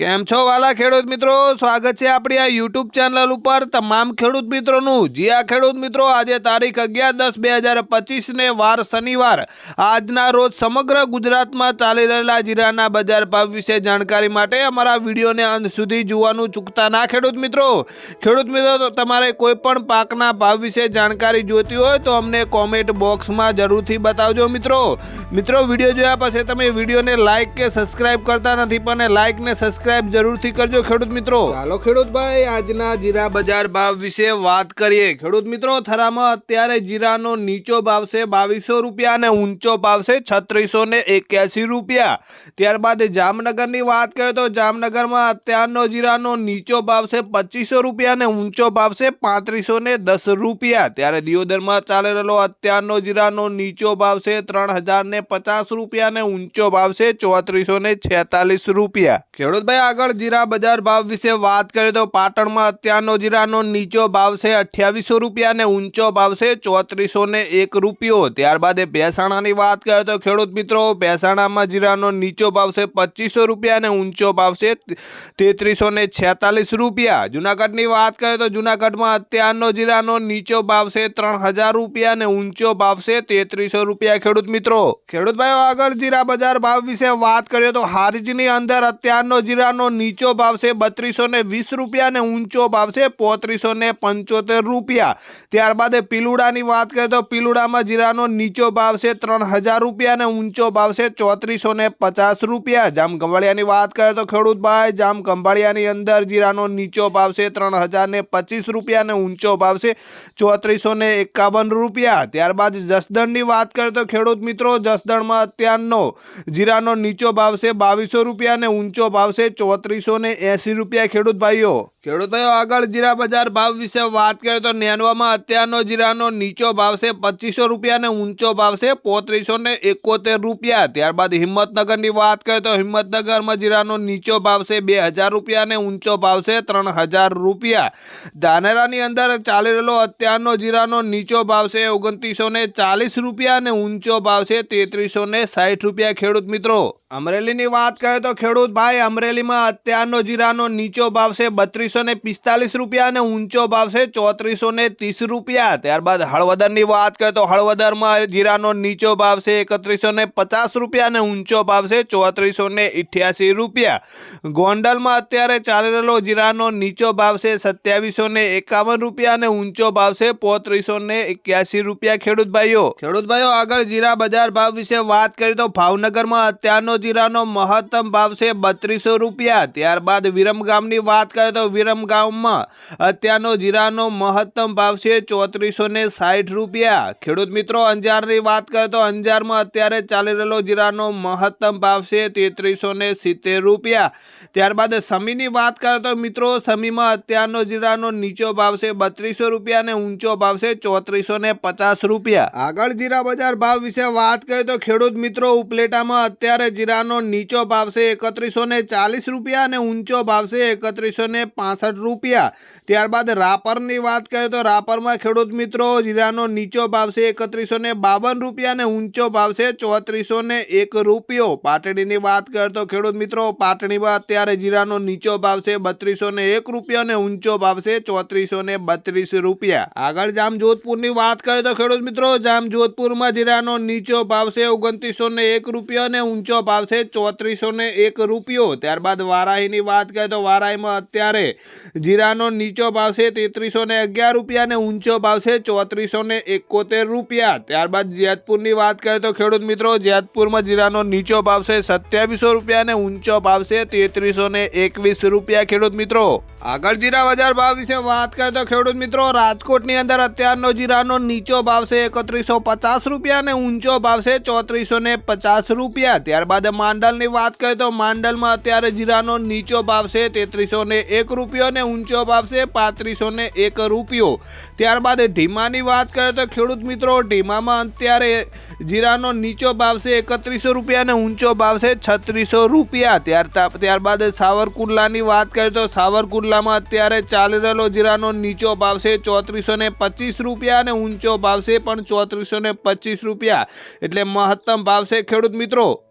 કેમ છો વાલા ખેડૂત મિત્રો? સ્વાગત છે આપણી આ યુટ્યુબ ચેનલ ઉપર તમામ ખેડૂત મિત્રોનું. જી આ ખેડૂત મિત્રો, આજે તારીખ અગિયાર દસ બે હજાર પચીસને વાર શનિવાર. આજના રોજ સમગ્ર ગુજરાતમાં ચાલી રહેલા જીરાના બજાર ભાવ વિશે જાણકારી માટે અમારા વિડીયોને અંત સુધી જોવાનું ચૂકતા ના ખેડૂત મિત્રો. ખેડૂત મિત્રો તમારે કોઈ પણ પાકના ભાવ વિશે જાણકારી જોઈતી હોય તો અમને કોમેન્ટ બોક્સમાં જરૂરથી બતાવજો મિત્રો. મિત્રો, વીડિયો જોયા પછી તમે વિડીયોને લાઇક કે સબસ્ક્રાઇબ કરતા નથી પણ લાઇક ને સબસ્ક્રાઇબ જરૂરથી કરજો ખેડૂત મિત્રો. ચાલો ખેડૂત ભાઈ આજના જીરા બજાર ભાવ વિશે વાત કરીએ. ખેડૂત મિત્રો થરામાં અત્યારે જીરાનો નીચો ભાવ છે બાવીસો રૂપિયા અને ઊંચો ભાવ છે છત્રીસો ને એક્યાસી રૂપિયા. ત્યારબાદ જામનગરની વાત કરીએ તો જામનગરમાં અત્યારનો જીરાનો નીચો ભાવ છે પચીસો રૂપિયા અને ઊંચો ભાવ છે પાંત્રીસો ને દસ રૂપિયા. ત્યારે દિયોદરમાં ચાલી રહેલો અત્યારનો જીરાનો નીચો ભાવ છે ત્રણ હજાર ને પચાસ રૂપિયા અને ઊંચો ભાવ છે ચોત્રીસો ને છેતાલીસ રૂપિયા. ખેડૂત ભાઈ આગળ જીરા બજાર ભાવ વિશે વાત કરીએ તો પાટણમાં અત્યારનો જીરાનો નીચો ભાવ છે અઠ્યાવીસો રૂપિયા અને ઊંચો ભાવ છે ચોત્રીસો ને એક રૂપિયો. ત્યારબાદ એ ભેસાણાની વાત કરીએ તો ખેડૂત મિત્રો, ભેસાણામાં જીરાનો નીચો ભાવ છે પચીસો રૂપિયા અને ઊંચો ભાવ છે તેત્રીસો ને છેતાલીસ રૂપિયા. જુનાગઢની વાત કરીએ તો જુનાગઢમાં અત્યારનો જીરાનો નીચો ભાવ છે ત્રણ હજાર રૂપિયા અને ઊંચો ભાવ છે તેત્રીસો રૂપિયા. ખેડૂત મિત્રો, ખેડૂત ભાઈઓ, આગળ જીરા બજાર ભાવ વિશે વાત કરીએ તો હારીજની અંદર અત્યારનો જીરાનો નીચો ભાવ છે બત્રીસો ને વીસ રૂપિયા અને ઊંચો ભાવ છે પોત્રીસો ને પંચોતેર રૂપિયા. ત્યારબાદ પીલુડાની વાત કરીએ તો પીલુડામાં જીરાનો નીચો ભાવ છે, ત્રણ હજાર રૂપિયા અને ઊંચો ભાવ છે ચોત્રીસો ને પચાસ રૂપિયા. જામ ગંવાળિયાની વાત કરીએ તો ખેડૂતભાઈ, જામ ગંભાળિયાની અંદર જીરાનો નીચો ભાવ છે, ત્રણ હજાર ને પચીસ રૂપિયા અને ઊંચો ભાવ છે ચોત્રીસો ને એકાવન રૂપિયા. ત્યારબાદ જસદણની વાત કરીએ તો ખેડૂત મિત્રો, જસદણમાં અત્યારનો જીરાનો નીચો ભાવ છે, બાવીસો રૂપિયા અને ઊંચો ભાવ છે ચોત્રીસો ને એંસી રૂપિયા, ખેડૂત ભાઈઓ. ખેડૂત ભાઈઓ, આગળ જીરા બજાર ભાવ વિશે વાત કરીએ તો નેનવામાં અત્યારનો જીરાનો નીચો ભાવ છે પચીસો રૂપિયા અને ઊંચો ભાવ છે પોત્રીસો ને એકોતેર રૂપિયા. ત્યારબાદ હિંમતનગરની વાત કરીએ તો હિંમતનગરમાં જીરાનો નીચો ભાવ છે બે હજાર રૂપિયા અને ઊંચો ભાવ છે ત્રણ હજાર રૂપિયા. ધાનેરાની અંદર ચાલી રહેલો અત્યારનો જીરાનો નીચો ભાવ છે ઓગણત્રીસો ને ચાલીસ રૂપિયા અને ઊંચો ભાવ છે તેત્રીસો ને સાઠ રૂપિયા. ખેડૂત મિત્રો અમરેલીની વાત કરીએ તો ખેડૂત ભાઈ, અમરેલીમાં અત્યારનો જીરાનો નીચો ભાવ છે બત્રીસો ને પિસ્તાલીસ રૂપિયા અને ઊંચો ભાવ છે ચોત્રીસો ને ત્રીસ રૂપિયા. ત્યારબાદ હળવદરની વાત કરીએ તો હળવદરમાં જીરાનો નીચો ભાવ છે એકત્રીસો ને પચાસ રૂપિયા અને ઊંચો ભાવ છે ચોત્રીસો ને ઇઠ્યાસી રૂપિયા. ગોંડલમાં અત્યારે ચાલી રહેલો જીરાનો નીચો ભાવ છે સત્યાવીસો ને એકાવન રૂપિયા અને ઊંચો ભાવ છે પોત્રીસો ને એક્યાસી રૂપિયા. ખેડૂત ભાઈઓ ખેડૂત ભાઈઓ, આગળ જીરા બજાર ભાવ વિશે વાત કરીએ તો ભાવનગરમાં અત્યારનો જીરાનો મહત્તમ ભાવ છે બત્રીસો રૂપિયા. ત્યારબાદ વિરમગામની વાત કરીએ તો વિરમગામમાં અત્યારનો જીરાનો મહત્તમ ભાવ છે ચોત્રીસો ને સાઠ રૂપિયા. ખેડૂત મિત્રો, અંજારની વાત કરીએ તો અંજારમાં અત્યારે ચાલી રહેલો જીરાનો મહત્તમ ભાવ છે તેત્રીસો ને સિત્તેર રૂપિયા. ત્યારબાદ સમીની વાત કરીએ તો મિત્રો, સમીમાં અત્યારનો જીરાનો નીચો ભાવ છે બત્રીસો રૂપિયા અને ઊંચો ભાવ છે ચોત્રીસો ને પચાસ રૂપિયા. આગળ જીરા બજાર ભાવ વિશે વાત કરીએ તો ખેડૂત મિત્રો, ઉપલેટામાં અત્યારે જીરાનો નીચો ભાવશે એકત્રીસો ને ચાલીસ રૂપિયા અને ઊંચો ભાવશે એકત્રીસો ને પાસઠ રૂપિયા. ત્યારબાદ રાપરની વાત કરીએ તો રાપરમાં ખેડૂત મિત્રો જીરાનો નીચો ભાવશે એકત્રીસો ને બાવન રૂપિયા અને ઊંચો ભાવશે ચોત્રીસો ને એક રૂપિયો. પાટડીની વાત કરીએ તો ખેડૂત મિત્રો પાટડીમાં અત્યારે જીરાનો નીચો ભાવશે બત્રીસો એક રૂપિયા અને ઊંચો ભાવશે ચોત્રીસો ને બત્રીસ રૂપિયા. આગળ જામ જોધપુરની વાત કરીએ તો ખેડૂત મિત્રો જામ જોધપુરમાં જીરાનો નીચો ભાવશે ઓગણત્રીસો એક રૂપિયા અને ઊંચો ભાવ છે ચોત્રીસો ને એક રૂપિયો. ત્યારબાદ વારાહીની વાત કરીએ તો વારાહીમાં અત્યારે જીરાનો નીચો ભાવ છે તેત્રીસો ને અગિયાર રૂપિયા અને ઊંચો ભાવ છે ચોત્રીસો ને એકોતેર રૂપિયા. ત્યારબાદ જેતપુરની વાત કરીએ તો ખેડૂત મિત્રો, જેતપુરમાં જીરાનો નીચો ભાવ છે સત્યાવીસો રૂપિયા અને ઊંચો ભાવ છે તેત્રીસો ને એકવીસ રૂપિયા. ખેડૂત મિત્રો, આગળ જીરા બજાર ભાવ વિશે વાત કરીએ તો ખેડૂત મિત્રો, રાજકોટની અંદર અત્યારનો જીરાનો નીચો ભાવ છે એકત્રીસો પચાસ રૂપિયા અને ઊંચો ભાવ છે ચોત્રીસો ને પચાસ રૂપિયા. ત્યારબાદ માંડલની વાત કરીએ તો માંડલમાં અત્યારે જીરાનો નીચો ભાવ છે તેત્રીસો ને એક રૂપિયો અને ઊંચો ભાવ છે પાંત્રીસો ને એક રૂપિયો. ત્યારબાદ ઢીમાની વાત કરીએ તો ખેડૂત મિત્રો, ઢીમામાં અત્યારે જીરાનો નીચો ભાવ છે, એકત્રીસો રૂપિયા અને ઊંચો ભાવ છે, છત્રીસો રૂપિયા. ત્યાર ત્યારબાદ સાવરકુંડલાની વાત કરીએ તો સાવરકુંડલામાં અત્યારે ચાલી રહેલો જીરાનો નીચો ભાવ છે ચોત્રીસો ને પચીસ રૂપિયા અને ઊંચો ભાવ છે, પણ ચોત્રીસો ને પચીસ રૂપિયા. એટલે મહત્તમ ભાવ છે ખેડૂત મિત્રો.